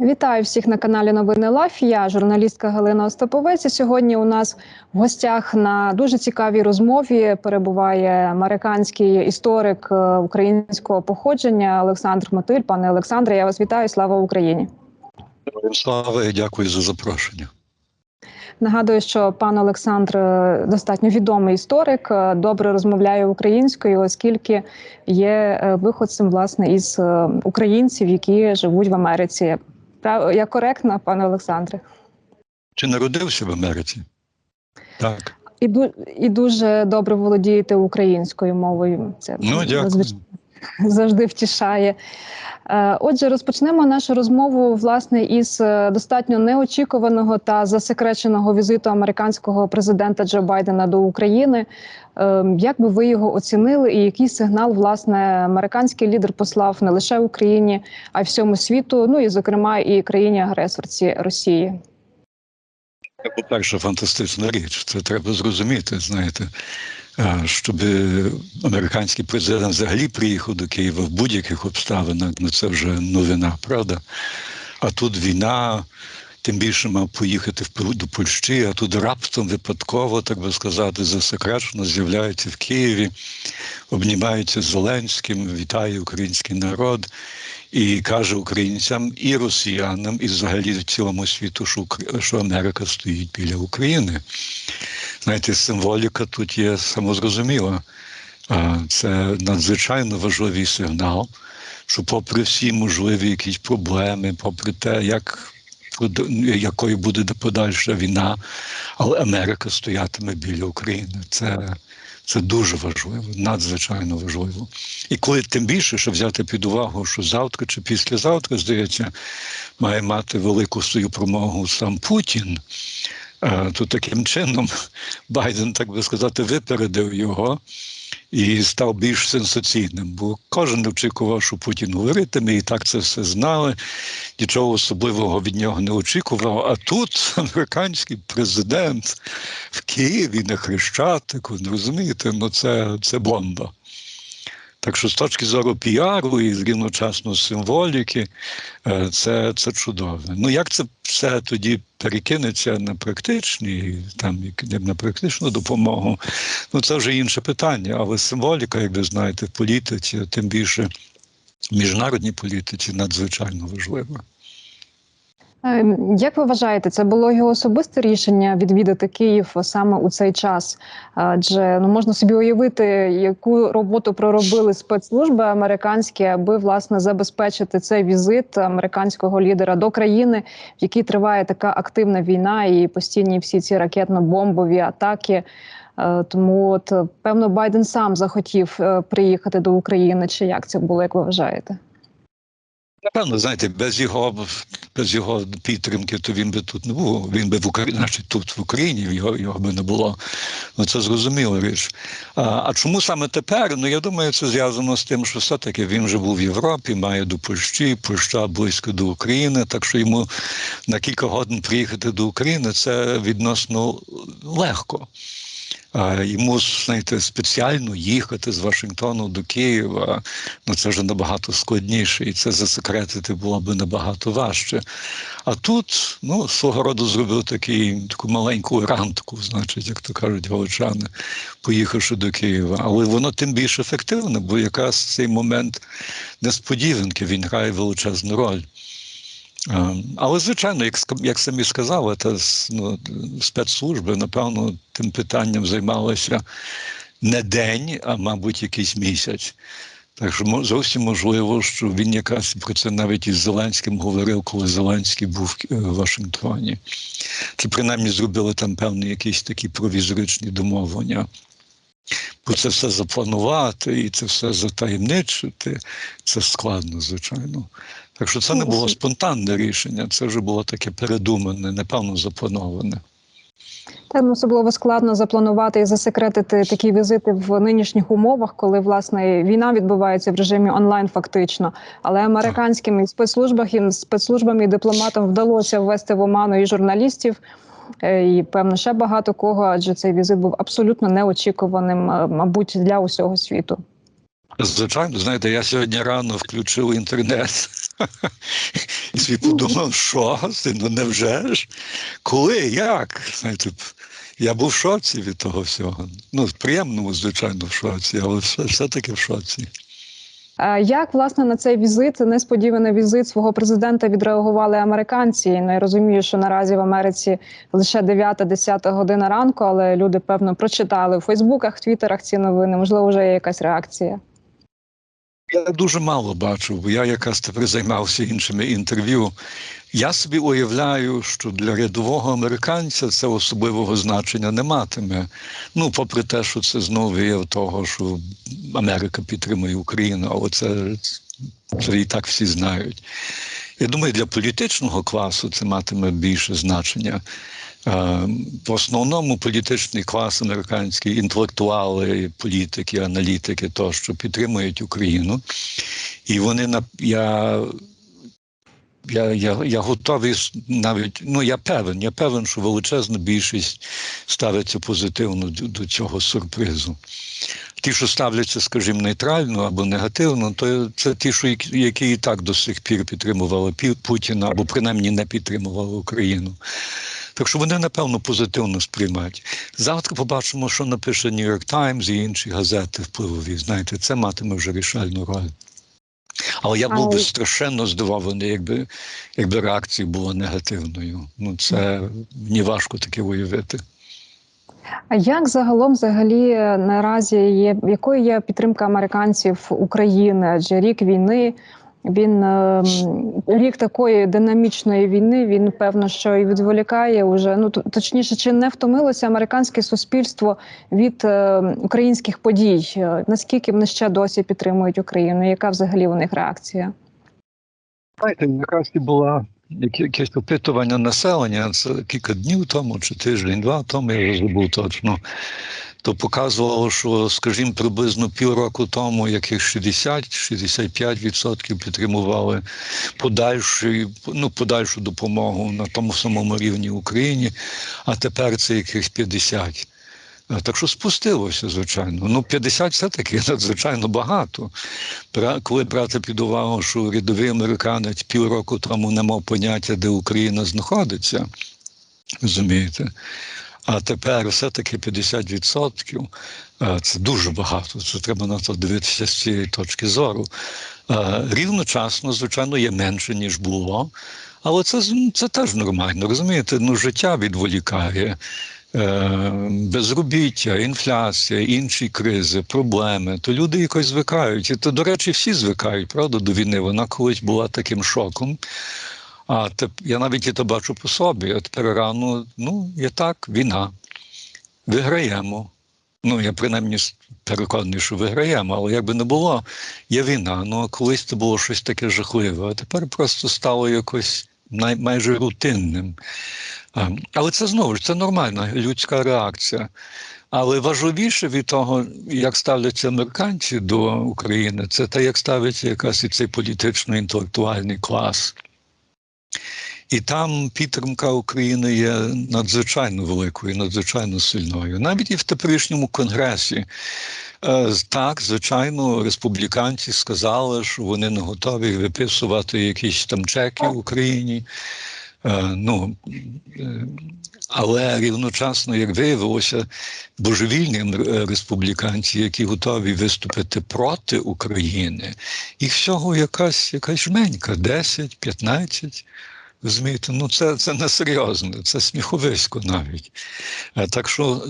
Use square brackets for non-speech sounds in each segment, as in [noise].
Вітаю всіх на каналі Новини Лайф. Я журналістка Галина Остаповець. І Сьогодні у нас в гостях на дуже цікавій розмові перебуває американський історик е, українського походження Олександр Мотиль. Пане Олександре, я вас вітаю. Слава Україні! Слава і дякую за запрошення. Нагадую, що пан Олександр е, достатньо відомий історик, е, добре розмовляє українською, оскільки є е, виходцем власне із українців, які живуть в Америці. Я коректна, пане Олександре? Чи народився в Америці? Так. І, і дуже добре володієте українською мовою. Це Ну, дякую. [laughs] завжди втішає. Е, Отже, розпочнемо нашу розмову власне із е, достатньо неочікуваного та засекреченого візиту американського президента Джо Байдена до України. Е, Як би ви його оцінили, і який сигнал власне американський лідер послав не лише Україні, а й всьому світу, ну і зокрема і країні агресорці Росії? По-перше, фантастична річ. Це треба зрозуміти, знаєте, щоб американський президент взагалі приїхав до Києва в будь-яких обставинах, ну це вже новина, правда? А тут війна, тим більше мав поїхати до Польщі, а тут раптом випадково, так би сказати, засекречено з'являється в Києві, обнімається Зеленським, вітає український народ і каже українцям і росіянам, і взагалі цілому світу, що Америка стоїть біля України. Знаєте, символіка тут є самозрозуміла. Це надзвичайно важливий сигнал, що, попри всі можливі якісь проблеми, попри те, як якою буде подальша війна, але Америка стоятиме біля України. Це, це дуже важливо, надзвичайно важливо. І коли тим більше, що взяти під увагу, що завтра чи післязавтра, здається, має мати велику свою промову сам Путін. Е, То таким чином [laughs] Байден, так би сказати, випередив його і став більш сенсаційним, бо кожен очікував, що Путін говоритиме, і так це все знали. Нічого особливого від нього не очікував. А тут [laughs] американський президент в Києві на Хрещатику, ну, розумієте, ну це, це бомба. Так що з точки зору піару і рівночасно символіки, е, це, це чудово. Ну як це все тоді перекинеться на практичні, там на практичну допомогу? Ну це вже інше питання, але символіка, як ви знаєте, в політиці, тим більше в міжнародній політиці, надзвичайно важлива. Як ви вважаєте, це було його особисте рішення відвідати Київ саме у цей час? Адже ну можна собі уявити, яку роботу проробили спецслужби американські, аби власне забезпечити цей візит американського лідера до країни, в якій триває така активна війна і постійні всі ці ракетно-бомбові атаки. Е, Тому, от певно, Байден сам захотів е, приїхати до України. Чи як це було, як ви вважаєте? Напевно, знаєте, без його без його підтримки, то він би тут не був. Він би в Україні, значить, тут в Україні його його би не було. Ну це зрозуміла річ. А, а чому саме тепер? Ну я думаю, це зв'язано з тим, що все-таки він вже був в Європі, має до Польщі, Польща близько до України. Так що йому на кілька годин приїхати до України це відносно легко. Йому знаєте, спеціально їхати з Вашингтону до Києва, ну це вже набагато складніше, і це засекретити було б набагато важче. А тут, ну, свого роду зробив такий, таку маленьку рантку, значить, як то кажуть галичани, поїхавши до Києва. Але воно тим більш ефективне, бо якраз цей момент несподіванки він грає величезну роль. А, Але, звичайно, як як самі сказали, та ну, спецслужби, напевно, тим питанням займалися не день, а мабуть, якийсь місяць. Так що зовсім можливо, що він якраз про це навіть із Зеленським говорив, коли Зеленський був е, в Вашингтоні. Чи принаймні зробили там певні якісь такі провізоричні домовлення. Бо це все запланувати і це все затаємничити, це складно, звичайно. Так що це не було спонтанне рішення, це вже було таке передумане, напевно, заплановане. Та ну, особливо складно запланувати і засекретити такі візити в нинішніх умовах, коли власне війна відбувається в режимі онлайн, фактично. Але американським і спецслужбам, і спецслужбам і дипломатам вдалося ввести в оману і журналістів. е, І певно ще багато кого, адже цей візит був абсолютно неочікуваним, е, мабуть, для усього світу. Звичайно, знаєте, я сьогодні рано включив інтернет [laughs] І собі подумав, що ти, ну невже ж? Коли? Як? Знаєте, я був в шоці від того всього. Ну, в приємному, звичайно, в шоці, але все, все-таки в шоці. Як власне на цей візит, несподіваний візит свого президента відреагували американці? Ну я розумію, що наразі в Америці лише 9-10 година ранку, але люди певно прочитали в Фейсбуках, Твіттерах ці новини. Можливо, вже є якась реакція. Я дуже мало бачив, бо я якраз тепер займався іншими інтерв'ю. Я собі уявляю, що для рядового американця це особливого значення не матиме. Ну, попри те, що це знову є того, що Америка підтримує Україну, але це, це і так всі знають. Я думаю, для політичного класу це матиме більше значення. В основному політичний клас американський, інтелектуали, політики, аналітики тощо підтримують Україну. І вони на я. Я, я, я готовий навіть, ну я певен, я певен, що величезна більшість ставиться позитивно до, до цього сюрпризу. Ті, що ставляться, скажімо, нейтрально або негативно, то це ті, що які і так до сих пір підтримували Путіна, або принаймні не підтримували Україну. Так що вони, напевно, позитивно сприймають. Завтра побачимо, що напише New York Times і інші газети впливові. Знаєте, це матиме вже рішальну роль. Але я був би страшенно здивований, якби якби реакція була негативною. Ну це мені важко таке уявити. А як загалом взагалі наразі є якою є підтримка американців України? Адже рік війни він е, рік такої динамічної війни. Він певно, що і відволікає уже. Ну точніше, чи не втомилося американське суспільство від е, українських подій? Наскільки вони ще досі підтримують Україну? Яка взагалі у них реакція? Знаєте, якраз і була якесь опитування населення. Це кілька днів тому, чи тиждень-два тому я вже забув точно. То показувало, що, скажімо, приблизно півроку тому яких 60-65% підтримували подальшу, ну, подальшу допомогу на тому самому рівні Україні, а тепер це якихось 50%. Так що спустилося, звичайно. Ну, 50 все-таки [laughs] надзвичайно багато. Коли брати під увагу, що рядовий американець півроку тому не мав поняття, де Україна знаходиться, розумієте? А тепер все-таки 50%. Це дуже багато. Це треба на це дивитися з цієї точки зору. Рівночасно, звичайно, є менше, ніж було. Але це це теж нормально. Розумієте, ну життя відволікає. Безробіття, інфляція, інші кризи, проблеми, то люди якось звикають. І то, до речі, всі звикають, правда, до війни. Вона колись була таким шоком. А я навіть і то бачу по собі. А тепер рано, ну, є так, війна. Виграємо. Ну, я принаймні переконаний, що виграємо, але як би не було, є війна. Ну, а колись це було щось таке жахливе, а тепер просто стало якось най, майже рутинним. Але це знову ж це нормальна людська реакція. Але важливіше від того, як ставляться американці до України, це те, як ставиться якраз і цей політично-інтелектуальний клас. І там підтримка України є надзвичайно великою, надзвичайно сильною. Навіть і в теперішньому конгресі. Так, звичайно, республіканці сказали, що вони не готові виписувати якісь там чеки в Україні. Ну, але рівночасно, як виявилося, божевільні республіканці, які готові виступити проти України, їх всього якась якась жменька 10-15. Розумієте, ну це це не серйозно, це сміховисько навіть. Так що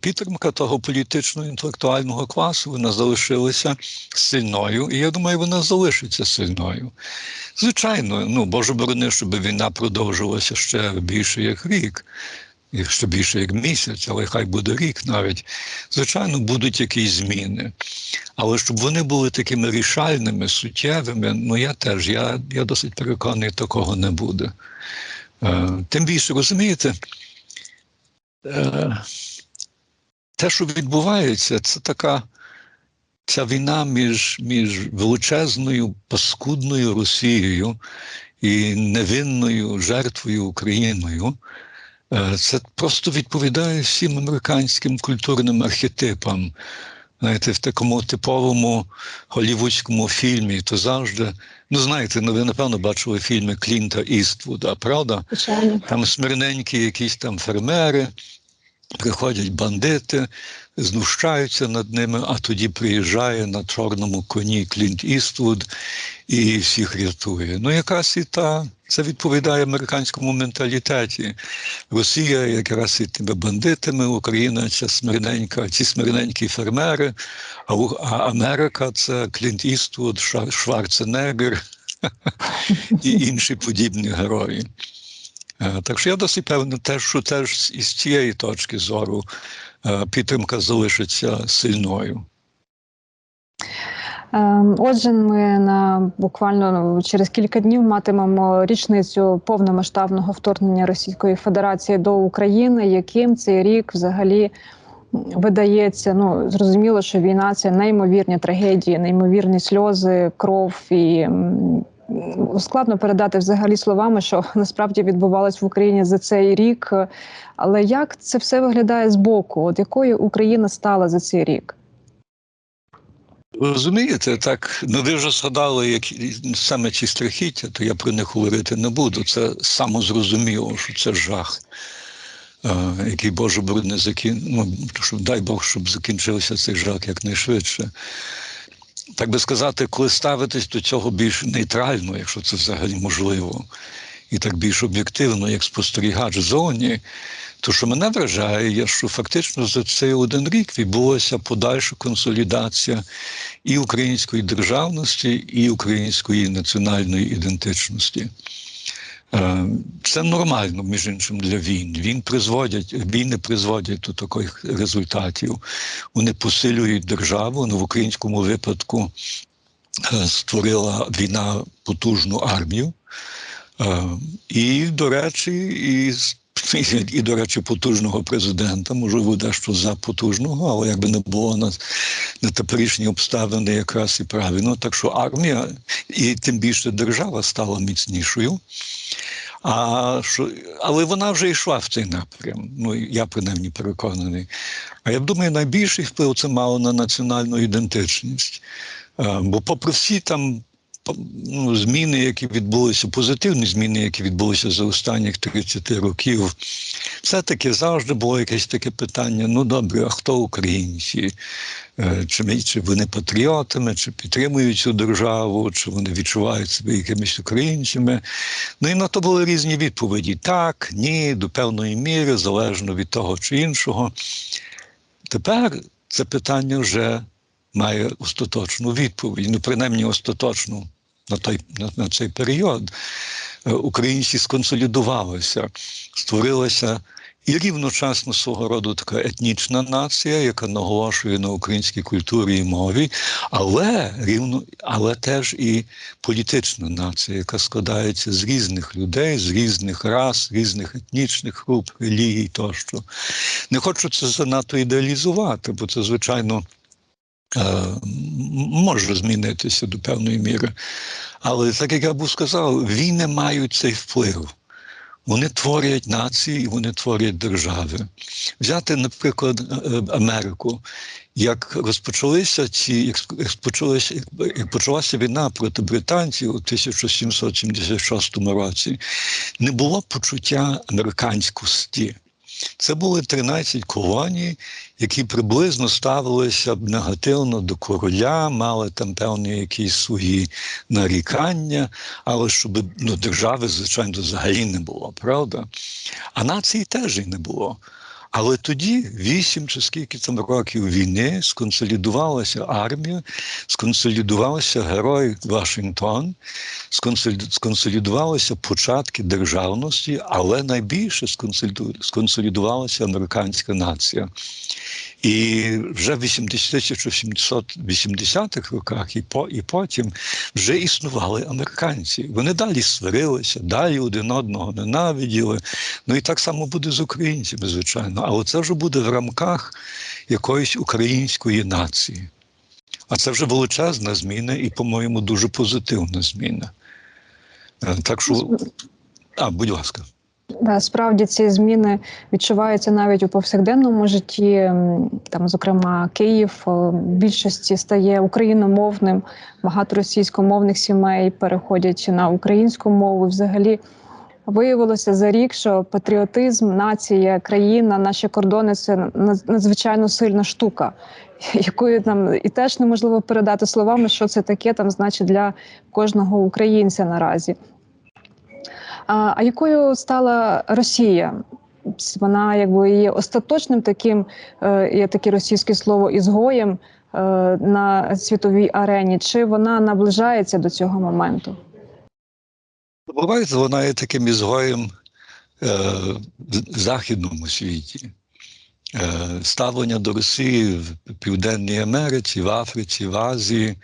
підтримка того політичного інтелектуального класу вона залишилася сильною, і я думаю, вона залишиться сильною. Звичайно, ну Боже борони, щоб війна продовжилася ще більше як рік. Ще більше як місяць, але хай буде рік навіть. Звичайно, будуть якісь зміни. Але щоб вони були такими рішальними, суттєвими, ну я теж, я я досить переконаний, такого не буде. Е, Тим більше, розумієте, е, те, що відбувається, це така ця війна між, між величезною паскудною Росією і невинною жертвою Україною. Це просто відповідає всім американським культурним архетипам. Знаєте, в такому типовому голівудському фільмі, то завжди, ну знаєте, ну ви напевно бачили фільми Клінта Іствуда, правда? Звичайно. Там смирненькі якісь там фермери, приходять бандити, знущаються над ними, а тоді приїжджає на чорному коні Клінт Іствуд і всіх рятує. Ну, якраз і та це відповідає американському менталітеті. Росія якраз і тими бандитами, Україна це смирненька, ці смирненькі фермери, а, Америка це Клінт Іствуд, Шварценеггер [laughs] і інші подібні герої. Е, Так що я досить певний, теж, що теж із цієї точки зору е, підтримка залишиться сильною. Ем, Отже, ми на буквально через кілька днів матимемо річницю повномасштабного вторгнення Російської Федерації до України. Яким цей рік взагалі видається? Ну зрозуміло, що війна це неймовірні трагедії, неймовірні сльози, кров і. Складно передати взагалі словами, що [laughs] насправді відбувалось в Україні за цей рік. Але як це все виглядає збоку? От якою Україна стала за цей рік? Розумієте, так, ну ви вже згадали, як саме ці страхіття, то я про них говорити не буду. Це самозрозуміло, що це жах, е, який Боже не закін... ну, щоб, дай Бог, щоб закінчився цей жах якнайшвидше. Так би сказати, коли ставитись до цього більш нейтрально, якщо це взагалі можливо, і так більш об'єктивно, як спостерігач зоні, то що мене вражає, є, що фактично за цей один рік відбулася подальша консолідація і української державності, і української національної ідентичності. Е, Це нормально, між іншим, для війн. Він призводять, війни призводять до таких результатів. Вони посилюють державу. Ну, в українському випадку е, створила війна потужну армію. Е, І, до речі, і, і, до речі, потужного президента, можливо, дещо за потужного, але якби не було на, на теперішні обставини якраз і правильно. Так що армія, і тим більше держава стала міцнішою. А що, але вона вже йшла в цей напрям. Ну я принаймні переконаний. А я думаю, найбільший вплив це мало на національну ідентичність. Е, Бо, попри всі там ну, зміни, які відбулися, позитивні зміни, які відбулися за останніх 30 років, все-таки завжди було якесь таке питання: ну добре, а хто українці? Е, Чи, чи вони патріотами, чи підтримують цю державу, чи вони відчувають себе якимись українцями. Ну і на то були різні відповіді: так, ні, до певної міри, залежно від того чи іншого. Тепер це питання вже має остаточну відповідь, ну принаймні остаточну на той на, цей період. Е, Українці сконсолідувалися, створилася і рівночасно свого роду така етнічна нація, яка наголошує на українській культурі і мові, але рівно, але теж і політична нація, яка складається з різних людей, з різних рас, різних етнічних груп, релігій тощо. Не хочу це занадто ідеалізувати, бо це, звичайно, може змінитися до певної міри. Але так як я був сказав, війни мають цей вплив. Вони творять нації, і вони творять держави. Взяти, наприклад, е, Америку. Як розпочалися ці, як як почалася війна проти британців у 1776 році, не було почуття американськості. Це були 13 колоній, які приблизно ставилися б негативно до короля, мали там певні якісь свої нарікання, але щоб ну, держави, звичайно, взагалі не було, правда? А нації теж і не було. Але тоді, вісім чи скільки там років війни, сконсолідувалася армія, сконсолідувався герой Вашингтон, сконсолідувалися початки державності, але найбільше сконсолідувалася американська нація. І вже в 1880-х роках і, по, і потім вже існували американці. Вони далі сварилися, далі один одного ненавиділи. Ну і так само буде з українцями, звичайно. Але це вже буде в рамках якоїсь української нації. А це вже величезна зміна і, по-моєму, дуже позитивна зміна. Е, Так що, а, будь ласка. Да, справді ці зміни відчуваються навіть у повсякденному житті. Там, зокрема, Київ е, в більшості стає україномовним. Багато російськомовних сімей переходять на українську мову. Взагалі виявилося за рік, що патріотизм, нація, країна, наші кордони це надзвичайно сильна штука, [laughs] якою нам і теж неможливо передати словами, що це таке там значить для кожного українця наразі. А, а якою стала Росія? Вона якби є остаточним таким, е, є таке російське слово ізгоєм е, на світовій арені, чи вона наближається до цього моменту? Буває, вона є таким ізгоєм е, в західному світі. Ставлення до Росії в Південній Америці, в Африці, в Азії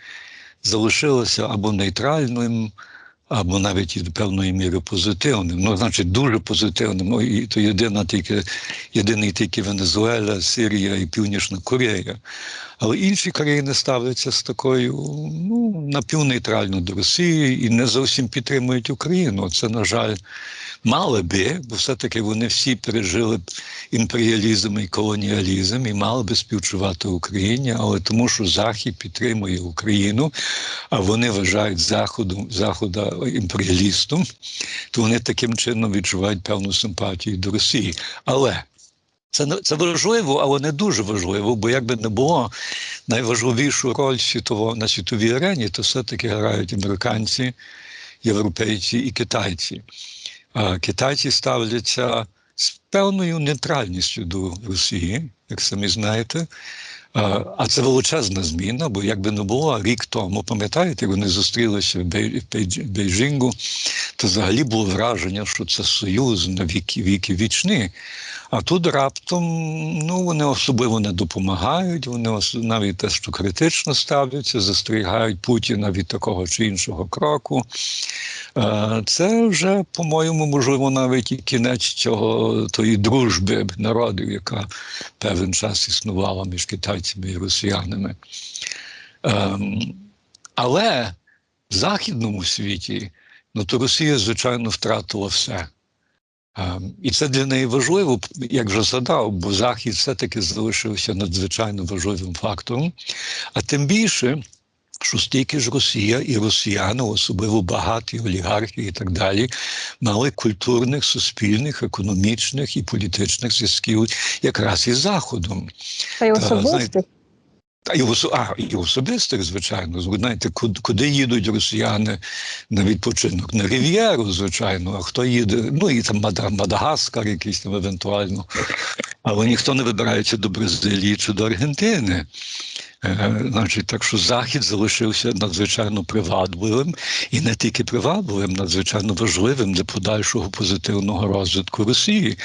залишилося або нейтральним, або навіть і до певної міри позитивним. Ну, значить, дуже позитивним. Ну, і то єдина тільки, єдиний тільки Венезуела, Сирія і Північна Корея. Але інші країни ставляться з такою ну, напівнейтрально до Росії і не зовсім підтримують Україну. Це, на жаль, мали би, бо все-таки вони всі пережили імперіалізм і колоніалізм і мали би співчувати Україні, але тому, що Захід підтримує Україну, а вони вважають Заходу, Захода імперіалістом, то вони таким чином відчувають певну симпатію до Росії. Але це не- це важливо, але не дуже важливо, бо якби не було найважливішу роль світово на світовій арені, то все-таки грають американці, європейці і китайці. Китайці ставляться з певною нейтральністю до Росії, як самі знаєте. А, це величезна зміна, бо якби не було рік тому, пам'ятаєте, вони зустрілися в Бей- Бейжингу, то взагалі було враження, що це союз на віки віки вічні. А тут раптом ну, вони особливо не допомагають, вони навіть те, що критично ставляться, застерігають Путіна від такого чи іншого кроку. Е, Це вже, по-моєму, можливо, навіть і кінець цього тої дружби народів, яка певний час існувала між китайцями і росіянами. Ем, Але в західному світі ну, то Росія, звичайно, втратила все. Ем, І це для неї важливо, як вже згадав, бо Захід все-таки залишився надзвичайно важливим фактором. А тим більше, що стільки ж Росія і росіяни, особливо багаті олігархи і так далі, мали культурних, суспільних, економічних і політичних зв'язків якраз із Заходом. Та й особистих? Та осо- а, і особистих, звичайно. Ви знаєте, куди, їдуть росіяни на відпочинок? На Рів'єру, звичайно, а хто їде? Ну і там Мада- Мадагаскар якийсь там евентуально. Але ніхто не вибирається до Бразилії чи до Аргентини. Е, Значить, так що Захід залишився надзвичайно привабливим і не тільки привабливим, надзвичайно важливим для подальшого позитивного розвитку Росії.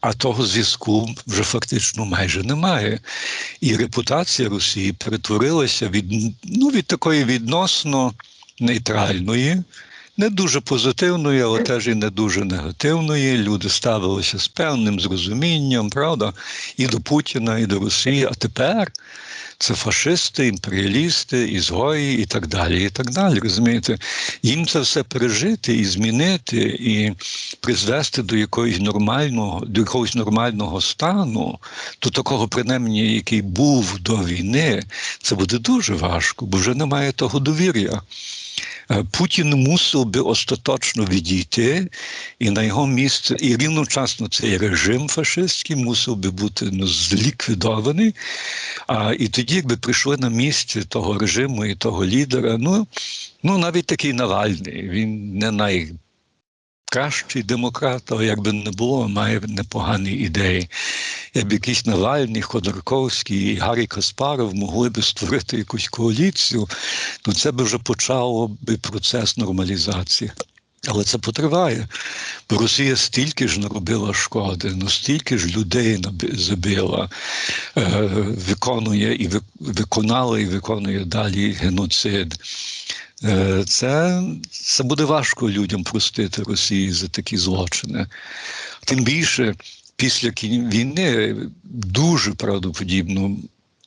А того зв'язку вже фактично майже немає. І репутація Росії перетворилася від, ну, від такої відносно нейтральної. Не дуже позитивної, але теж і не дуже негативної. Люди ставилися з певним зрозумінням, правда, і до Путіна, і до Росії. А тепер це фашисти, імперіалісти, ізгої і так далі. І так далі. Розумієте, їм це все пережити і змінити, і призвести до якоїсь нормального, до якогось нормального стану, до такого, принаймні, який був до війни, це буде дуже важко, бо вже немає того довір'я. Е, Путін мусив би остаточно відійти, і на його місце, і рівночасно цей режим фашистський мусив би бути ну, зліквідований. А, і тоді, якби прийшли на місце того режиму і того лідера, ну, ну навіть такий Навальний, він не най. Кращий демократ, але якби не було, має непогані ідеї. Якби якийсь Навальний, Ходорковський і Гаррі Каспаров могли би створити якусь коаліцію, то це би вже почало би процес нормалізації. Але це потриває, бо Росія стільки ж наробила шкоди, ну стільки ж людей забила, е, виконує і виконала і виконує далі геноцид. Е, Це, це буде важко людям простити Росії за такі злочини. Тим більше після війни дуже правдоподібно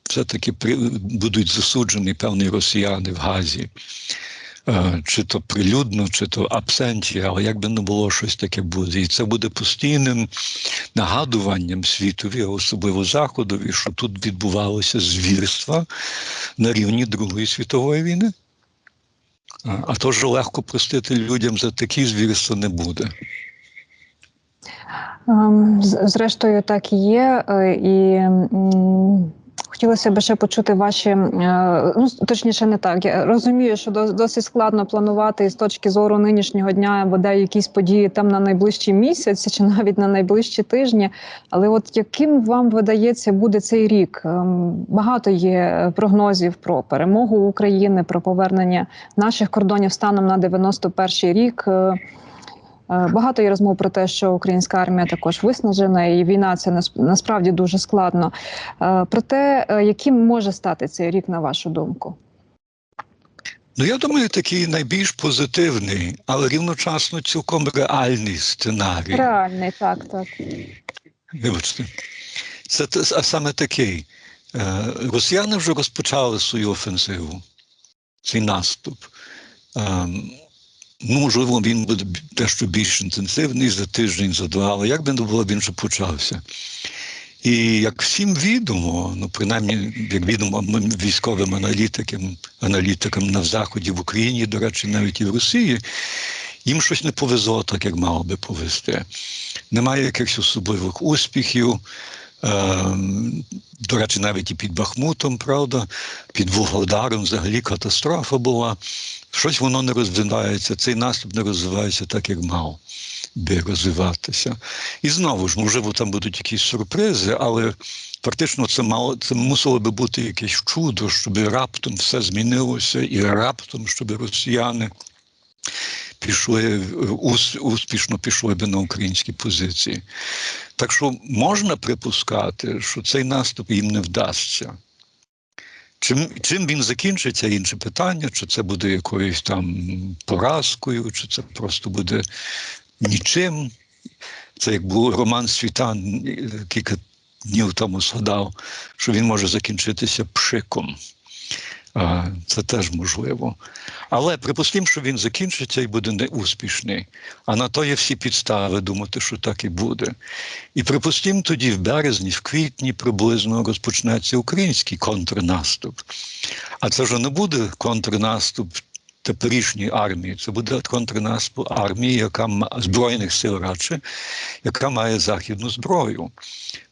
все-таки будуть засуджені певні росіяни в Газі. е, чи то прилюдно, чи то абсенті, але як би не було щось таке буде. І це буде постійним нагадуванням світові, особливо заходові, що тут відбувалося звірства на рівні Другої світової війни. А, то ж легко простити людям за такі звірства не буде. Ем, Зрештою, так і є. е, І хотілося б ще почути ваші, е, ну точніше, не так. Я розумію, що дос- досить складно планувати з точки зору нинішнього дня бодай якісь події там на найближчий місяць чи навіть на найближчі тижні. Але от яким вам видається буде цей рік? Ем, Багато є прогнозів про перемогу України, про повернення наших кордонів станом на 91-й рік. Е, Багато є розмов про те, що українська армія також виснажена, і війна це нас- насправді дуже складно. Е, Про те, е, яким може стати цей рік, на вашу думку? Ну, я думаю, такий найбільш позитивний, але рівночасно цілком реальний сценарій. Реальний, так, так. Вибачте. Це а саме такий. Росіяни вже розпочали свою офенсиву, цей наступ. Ну, можливо, він буде дещо більш інтенсивний за тиждень, за два, але як би не було, він вже почався. І як всім відомо, ну принаймні, як відомо військовим аналітикам, аналітикам на Заході, в Україні, до речі, навіть і в Росії, їм щось не повезло так, як мало би повезти. Немає якихось особливих успіхів. Ем, До речі, навіть і під Бахмутом, правда, під Вугледаром взагалі катастрофа була. Щось воно не розвивається, цей наступ не розвивається так, як мав би розвиватися. І знову ж, можливо, там будуть якісь сюрпризи, але фактично це мало це мусило би бути якесь чудо, щоб раптом все змінилося, і раптом, щоб росіяни пішли ус- успішно пішли би на українські позиції. Так що можна припускати, що цей наступ їм не вдасться. Чим, чим він закінчиться, інше питання, чи це буде якоюсь там поразкою, чи це просто буде нічим. Це як був Роман Світан е, кілька днів тому згадав, що він може закінчитися пшиком. Це теж можливо. Але припустимо, що він закінчиться і буде неуспішний. А на то є всі підстави думати, що так і буде. І припустимо, тоді в березні, в квітні приблизно розпочнеться український контрнаступ. А це вже не буде контрнаступ теперішньої армії, це буде контрнаступ армії, яка збройних сил радше, яка має західну зброю.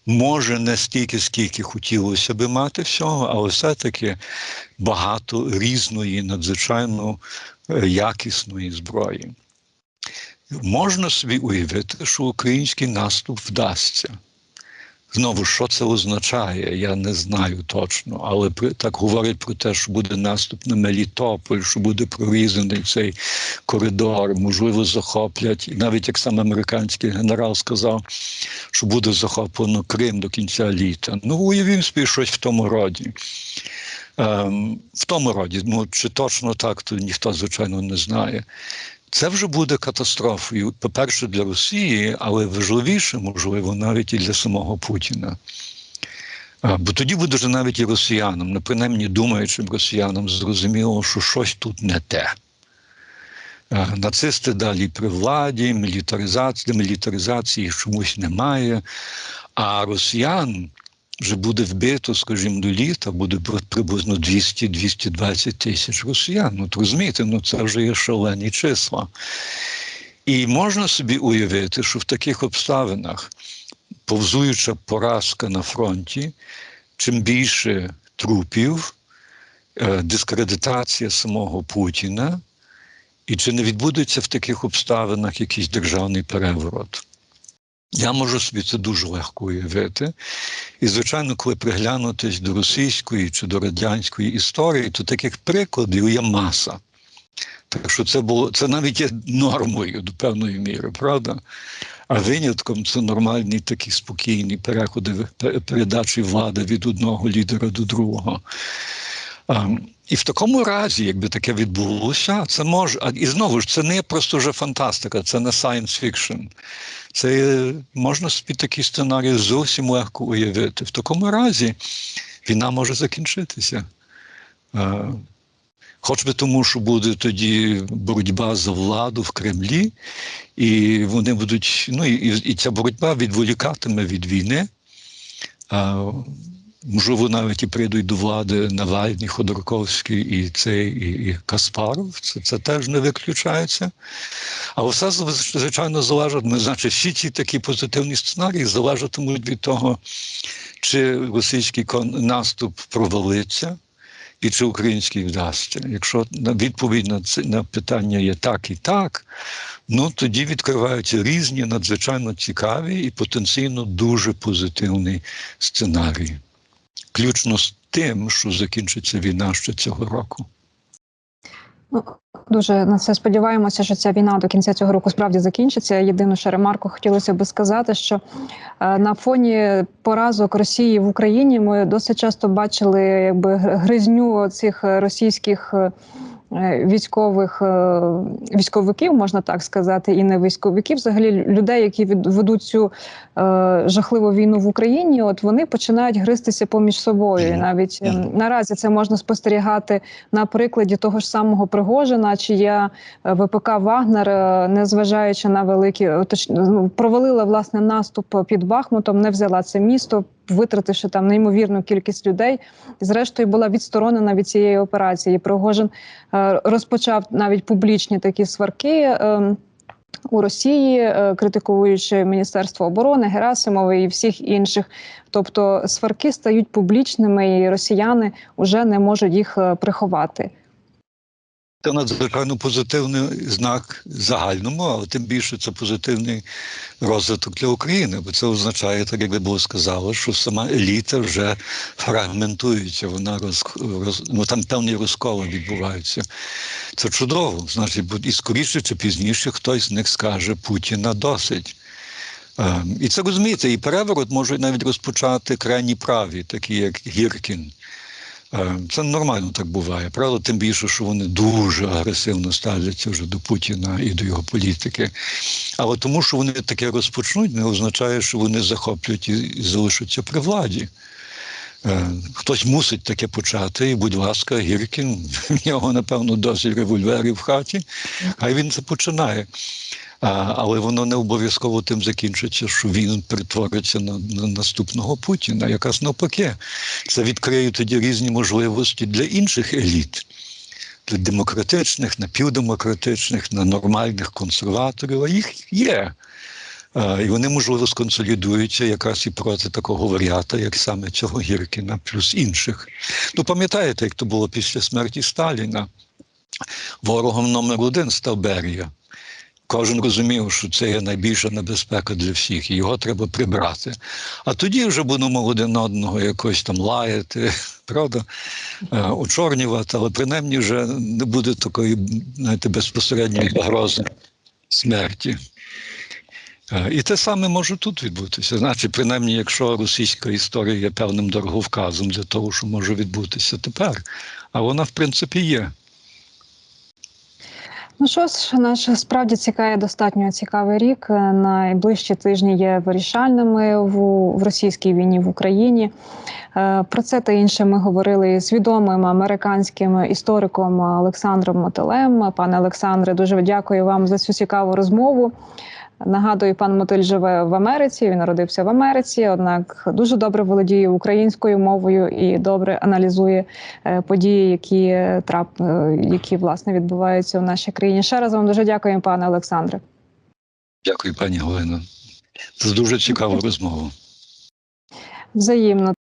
Може, не стільки, скільки хотілося би мати всього, але все-таки багато різної, надзвичайно е, якісної зброї. Можна собі уявити, що український наступ вдасться. Знову, що це означає, я не знаю точно, але так говорять про те, що буде наступ на Мелітополь, що буде прорізаний цей коридор, можливо, захоплять. І навіть як сам американський генерал сказав, що буде захоплено Крим до кінця літа. Ну, уявім собі щось в тому роді. Ем, в тому роді, ну чи точно так, то ніхто, звичайно, не знає. Це вже буде катастрофою, по-перше, для Росії, але важливіше, можливо, навіть і для самого Путіна. Бо тоді буде вже навіть і росіянам, ну, принаймні думаючим росіянам, зрозуміло, що щось тут не те. Нацисти далі при владі, мілітаризації, демілітаризації чомусь немає. А росіян вже буде вбито, скажімо, до літа, буде приблизно 200-220 тисяч росіян. Ну, розумієте, ну це вже є шалені числа. І можна собі уявити, що в таких обставинах повзуюча поразка на фронті, чим більше трупів, е, дискредитація самого Путіна, і чи не відбудеться в таких обставинах якийсь державний переворот. Я можу собі це дуже легко уявити. І, звичайно, коли приглянутись до російської чи до радянської історії, то таких прикладів є маса. Так що це було це навіть є нормою до певної міри, правда? А винятком це нормальні такі спокійні переходи передачі влади від одного лідера до другого. І в такому разі, якби таке відбулося, це може. І знову ж це не просто вже фантастика, це не science fiction. Це можна собі такий сценарій зовсім легко уявити. В такому разі війна може закінчитися. Е, Хоч би тому, що буде тоді боротьба за владу в Кремлі, і вони будуть, ну і, і ця боротьба відволікатиме від війни. Можливо, навіть і прийдуть до влади Навальний, Ходорковський і цей і, і Каспаров. Це, це теж не виключається. Але все звичайно залежить, ну, значить, всі ці такі позитивні сценарії залежатимуть від того, чи російський наступ провалиться. І чи український вдасться? Якщо відповідь на це на питання є так і так, ну тоді відкриваються різні надзвичайно цікаві і потенційно дуже позитивні сценарії. Ключно з тим, що закінчиться війна ще цього року. Ну, дуже на це сподіваємося, що ця війна до кінця цього року справді закінчиться. Єдину ще ремарку хотілося би сказати, що е, на фоні поразок Росії в Україні ми досить часто бачили якби гризню цих е, російських. Е, Військових е, військовиків можна так сказати, і не військовиків, взагалі людей, які ведуть цю е, жахливу війну в Україні, от вони починають гристися поміж собою. Навіть е, наразі це можна спостерігати на прикладі того ж самого Пригожина, чия ВПК Вагнер, незважаючи на великі точ, ну, провалила власне наступ під Бахмутом, не взяла це місто, витративши там неймовірну кількість людей, і зрештою була відсторонена від цієї операції. Пригожин е, розпочав навіть публічні такі сварки. е, у Росії, е, критикуючи Міністерство оборони, Герасимова і всіх інших, тобто сварки стають публічними, і росіяни вже не можуть їх е, приховати. Це надзвичайно позитивний знак загальному, але тим більше це позитивний розвиток для України, бо це означає, так як би було сказало, що сама еліта вже фрагментується. Вона роз, роз ну там певні розколи відбуваються. Це чудово. Значить, бо і скоріше чи пізніше хтось з них скаже Путіна досить. Е, І це розумієте, і переворот можуть навіть розпочати крайні праві, такі як Гіркін. Е, Це нормально так буває, правда? Тим більше, що вони дуже агресивно ставляться вже до Путіна і до його політики. Але тому, що вони таке розпочнуть, не означає, що вони захоплюють і залишаться при владі. Е, Хтось мусить таке почати, і, будь ласка, Гіркін, [laughs] в нього, напевно, досить револьверів в хаті, хай він це починає. Але воно не обов'язково тим закінчиться, що він перетвориться на, на наступного Путіна. Якраз навпаки, це відкриє тоді різні можливості для інших еліт, для демократичних, напівдемократичних, на нормальних консерваторів. А їх є. І вони, можливо, сконсолідуються якраз і проти такого варіата, як саме цього Гіркіна, плюс інших. Ну, пам'ятаєте, як то було після смерті Сталіна? Ворогом номер один став Берія. Кожен розумів, що це є найбільша небезпека для всіх, і його треба прибрати. А тоді вже будемо один одного якось там лаяти, [laughs] правда, е, очорнювати, але принаймні вже не буде такої знаєте, безпосередньої загрози смерті. Е, І те саме може тут відбутися. Значить, принаймні, якщо російська історія є певним дороговказом для того, що може відбутися тепер, а вона, в принципі, є. Ну що ж, наш справді цікавий, достатньо цікавий рік. Е, Найближчі тижні є вирішальними в, в російській війні в Україні. Е, Про це та інше ми говорили з відомим американським істориком Олександром Мотилем. Пане Олександре, дуже дякую вам за цю цікаву розмову. Нагадую, пан Мотиль живе в Америці. Він народився в Америці, однак дуже добре володіє українською мовою і добре аналізує е, події, які трап, е, які власне відбуваються в нашій країні. Ще раз вам дуже дякуємо, пане Олександре. Дякую, пані Галина. Це дуже цікава розмова. Взаємно.